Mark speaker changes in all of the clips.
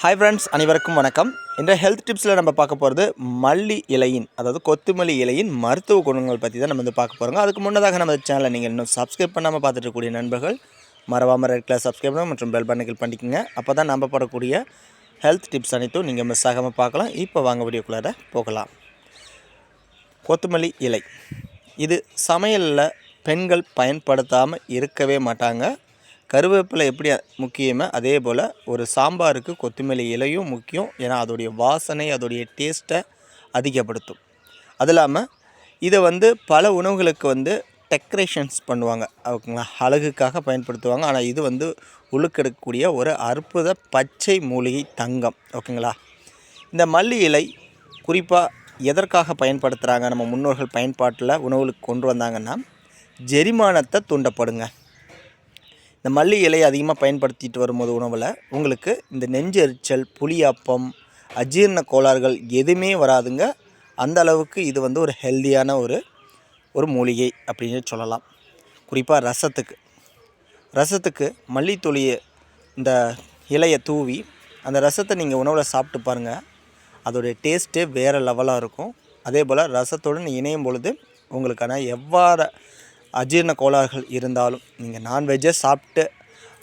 Speaker 1: Hi friends அனைவருக்கும் வணக்கம். இந்த ஹெல்த் டிப்ஸில் நம்ம பார்க்க போகிறது மல்லி இலையின் அதாவது கொத்துமல்லி இலையின் மருத்துவ குணங்கள் பற்றி தான் நம்ம வந்து பார்க்க போகிறோங்க அதுக்கு முன்னதாக நம்ம சேனலை நீங்கள் இன்னும் சப்ஸ்கிரைப் பண்ணாமல் பார்த்துட்டு இருக்கக்கூடிய நண்பர்கள் மறவாமல் ரெட் கலர் சப்ஸ்கிரைப் பண்ண மற்றும் பெல் பட்டனில் பண்ணிக்கோங்க. அப்போ தான் நம்ம படக்கூடிய ஹெல்த் டிப்ஸ் அனைத்தும் நீங்கள் மிஸ் ஆகாமல் பார்க்கலாம். இப்போ வாங்க வீடியோக்குள்ளார போகலாம். கொத்துமல்லி இலை. இது சமையலில் பெண்கள் பயன்படுத்தாமல் இருக்கவே மாட்டாங்க. கருவேப்பிலை எப்படி முக்கியமோ அதே போல் ஒரு சாம்பாருக்கு கொத்தமல்லி இலையும் முக்கியம். ஏன்னா அதோடைய வாசனை அதோடைய டேஸ்ட்டை அதிகப்படுத்தும். அது இல்லாமல் இதை வந்து பல உணவுகளுக்கு வந்து டெக்கரேஷன்ஸ் பண்ணுவாங்க. ஓகேங்களா? அழகுக்காக பயன்படுத்துவாங்க. ஆனால் இது வந்து உழுக்கெடுக்கக்கூடிய ஒரு அற்புத பச்சை மூலிகை தங்கம். ஓகேங்களா? இந்த மல்லி இலை குறிப்பாக எதற்காக பயன்படுத்துகிறாங்க நம்ம முன்னோர்கள் பயன்பாட்டில் உணவுகளுக்கு கொண்டு வந்தாங்கன்னா ஜெரிமானத்தை தூண்டப்படுங்க. இந்த மல்லி இலையை அதிகமாக பயன்படுத்திட்டு வரும்போது உணவில் உங்களுக்கு இந்த நெஞ்செரிச்சல் புளியாப்பம் அஜீரண கோளாறுகள் எதுவுமே வராதுங்க. அந்த அளவுக்கு இது வந்து ஒரு ஹெல்த்தியான ஒரு ஒரு மூலிகை அப்படின்னு சொல்லலாம். குறிப்பாக ரசத்துக்கு. ரசத்துக்கு மல்லித்தொழியை இந்த இலையை தூவி அந்த ரசத்தை நீங்கள் உணவில் சாப்பிட்டு பாருங்கள் அதோடைய டேஸ்ட்டே வேறு லெவலாக இருக்கும். அதே போல் ரசத்துடன் இணையும் பொழுது உங்களுக்கான எவ்வாறு அஜீரண கோளாறுகள் இருந்தாலும் நீங்கள் நான்வெஜ்ஜை சாப்பிட்டு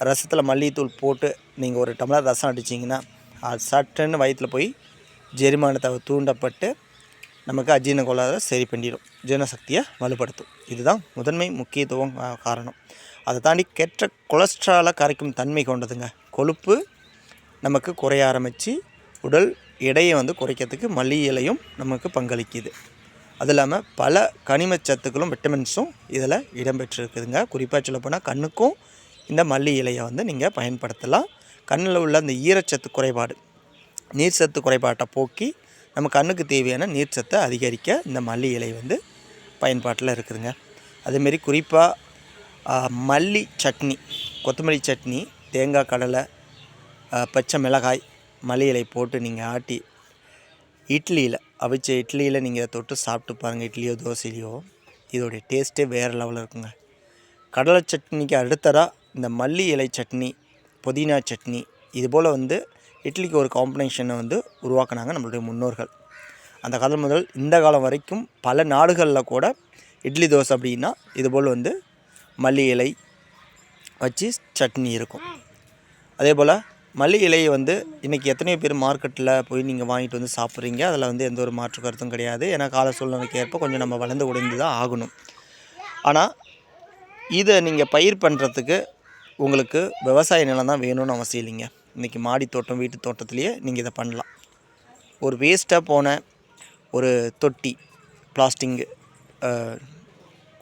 Speaker 1: ரசத்தில் மல்லித்தூள் போட்டு நீங்கள் ஒரு டம்ளர் ரசம் அடிச்சிங்கன்னா அது சட்டுன்னு வயிற்றில் போய் ஜெரிமானத்தை தூண்டப்பட்டு நமக்கு அஜீரண கோளாறை சரி பண்ணிடும். ஜீரண சக்தியை வலுப்படுத்தும். இதுதான் முதன்மை முக்கியத்துவம் காரணம். அதை தாண்டி கெட்ட கொலஸ்ட்ராலை கரைக்கும் தன்மை கொண்டதுங்க. கொழுப்பு நமக்கு குறைய ஆரம்பித்து உடல் எடையை வந்து குறைக்கிறதுக்கு மல்லி இலையும் நமக்கு பங்களிக்குது. அது இல்லாமல் பல கனிம சத்துக்களும் விட்டமின்ஸும் இதில் இடம்பெற்றிருக்குதுங்க. குறிப்பாக சொல்லப்போனால் கண்ணுக்கும் இந்த மல்லி இலையை வந்து நீங்கள் பயன்படுத்தலாம். கண்ணில் உள்ள அந்த ஈரச்சத்து குறைபாடு நீர் சத்து குறைபாட்டை போக்கி நம்ம கண்ணுக்கு தேவையான நீர் சத்தை அதிகரிக்க இந்த மல்லி இலை வந்து பயன்பாட்டில் இருக்குதுங்க. அதேமாரி குறிப்பாக மல்லி சட்னி கொத்தமல்லி சட்னி தேங்காய் கடலை பச்சை மிளகாய் மல்லி இலை போட்டு நீங்கள் ஆட்டி இட்லியில் அவிச்ச இட்லியில் நீங்கள் தொட்டு சாப்பிட்டு பாருங்கள் இட்லியோ தோசையிலையோ. இதோடைய டேஸ்ட்டே வேறு லெவலில் இருக்குங்க. கடலை சட்னிக்கு அடுத்ததாக இந்த மல்லி இலை சட்னி புதினா சட்னி இது போல் வந்து இட்லிக்கு ஒரு காம்பினேஷனை வந்து உருவாக்குனாங்க நம்மளுடைய முன்னோர்கள். அந்த காலம் முதல் இந்த காலம் வரைக்கும் பல நாடுகளில் கூட இட்லி தோசை அப்படின்னா இதுபோல் வந்து மல்லி இலை வச்சு சட்னி இருக்கும். அதே போல் மல்லி இலையை வந்து இன்றைக்கி எத்தனையோ பேர் மார்க்கெட்டில் போய் நீங்கள் வாங்கிட்டு வந்து சாப்பிட்றீங்க. அதில் வந்து எந்த ஒரு மாற்று கருத்தும் கிடையாது. ஏன்னா கால சூழ்நிலைக்கு ஏற்ப கொஞ்சம் நம்ம வளர்ந்து உடைந்து தான் ஆகணும். ஆனால் இதை நீங்கள் பயிர் பண்ணுறதுக்கு உங்களுக்கு விவசாய நிலம் தான் வேணும்னு அவசியம் இல்லைங்க. இன்றைக்கி மாடி தோட்டம் வீட்டு தோட்டத்துலேயே நீங்கள் இதை பண்ணலாம். ஒரு வேஸ்ட்டாக போன ஒரு தொட்டி பிளாஸ்டிங்கு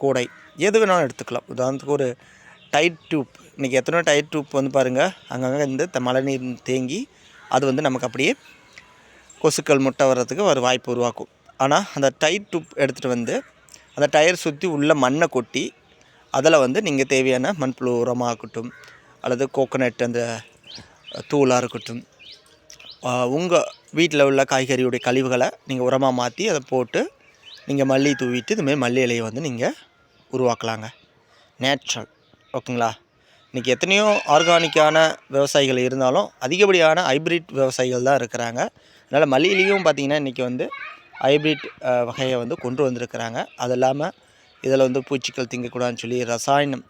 Speaker 1: கூடை எது வேணாலும் எடுத்துக்கலாம். உதாரணத்துக்கு ஒரு டைட் டியூப் இன்றைக்கி எத்தனை டைட் டியூப் வந்து பாருங்கள் அங்கங்கே இந்த மழை நீர் தேங்கி அது வந்து நமக்கு அப்படியே கொசுக்கள் முட்டை வர்றதுக்கு ஒரு வாய்ப்பு உருவாக்கும். ஆனால் அந்த டைட் டியூப் எடுத்துகிட்டு வந்து அந்த டயர் சுற்றி உள்ள மண்ணை கொட்டி அதில் வந்து நீங்கள் தேவையான மண்புழு உரமாக இருக்கட்டும் அல்லது கோகோனட் அந்த தூளாக இருக்கட்டும் உங்கள் வீட்டில் உள்ள காய்கறியுடைய கழிவுகளை நீங்கள் உரமாக மாற்றி அதை போட்டு நீங்கள் மல்லி தூவிட்டு இதுமாரி மல்லி இலையை வந்து நீங்கள் உருவாக்கலாங்க. நேச்சுரல் ஓகேங்களா? இன்றைக்கி எத்தனையோ ஆர்கானிக்கான விவசாயிகள் இருந்தாலும் அதிகப்படியான ஹைப்ரிட் விவசாயிகள் தான் இருக்கிறாங்க. அதனால் மல்லியிலையும் பார்த்திங்கன்னா இன்றைக்கி வந்து ஹைப்ரிட் வகையை வந்து கொண்டு வந்திருக்கிறாங்க. அது இல்லாமல் இதில் வந்து பூச்சிகள் திங்கக்கூடாதுன்னு சொல்லி ரசாயனம்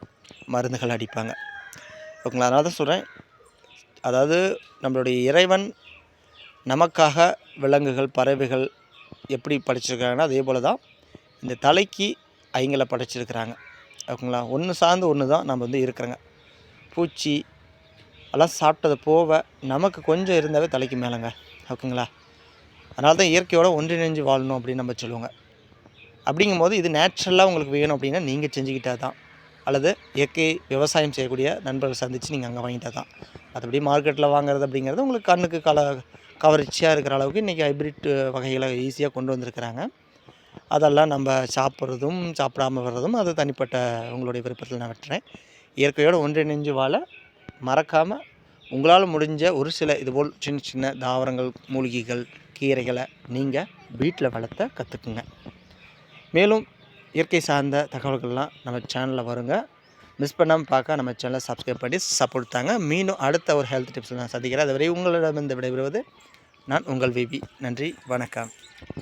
Speaker 1: மருந்துகள் அடிப்பாங்க. ஓகேங்களா? அதனால் தான் சொல்கிறேன் அதாவது நம்மளுடைய இறைவன் நமக்காக விலங்குகள் பறவைகள் எப்படி படைச்சிருக்காங்கன்னா அதே போல் தான் இந்த தலைக்கு ஐங்களை படைச்சிருக்கிறாங்க. ஓகேங்களா? ஒன்று சார்ந்து ஒன்று தான் நம்ம வந்து இருக்கிறோங்க. பூச்சி எல்லாம் சாப்பிட்டது போக நமக்கு கொஞ்சம் இருந்தாவே தலைக்கு மேலேங்க. ஓகேங்களா? அதனால தான் இயற்கையோடு ஒன்றிணைஞ்சு வாழணும் அப்படின்னு நம்ம சொல்லுவோங்க. அப்படிங்கும்போது இது நேச்சுரலாக உங்களுக்கு வேணும் அப்படின்னா நீங்கள் செஞ்சுக்கிட்டால் தான் அல்லது இயற்கை விவசாயம் செய்யக்கூடிய நண்பர்கள் சந்தித்து நீங்கள் அங்கே வாங்கிட்டால் தான் மற்றபடி மார்க்கெட்டில் வாங்குறது அப்படிங்கிறது உங்களுக்கு கண்ணுக்கு கல கவர்ச்சியாக இருக்கிற அளவுக்கு இன்றைக்கி ஹைப்ரிட் வகைகளை ஈஸியாக கொண்டு வந்திருக்கிறாங்க. அதெல்லாம் நம்ம சாப்பிட்றதும் சாப்பிடாம வர்றதும் அது தனிப்பட்ட உங்களுடைய விருப்பத்தில் நான் விட்டுறேன். இயற்கையோடு ஒன்றிணைஞ்சு வாழ மறக்காமல் உங்களால் முடிஞ்ச ஒரு சில இதுபோல் சின்ன சின்ன தாவரங்கள் மூலிகைகள் கீரைகளை நீங்கள் வீட்டில் வளர்த்த கற்றுக்குங்க மேலும் இயற்கை சார்ந்த தகவல்கள்லாம் நம்ம சேனலில் வருங்க. மிஸ் பண்ணாமல் பார்க்க நம்ம சேனலை சப்ஸ்கிரைப் பண்ணி சப்போர்ட் தாங்க. மீண்டும் அடுத்த ஒரு ஹெல்த் டிப்ஸில் நான் சந்திக்கிறேன். அதுவரை உங்களிடம் விடைபெறுவது நான் உங்கள் விபி நன்றி வணக்கம்.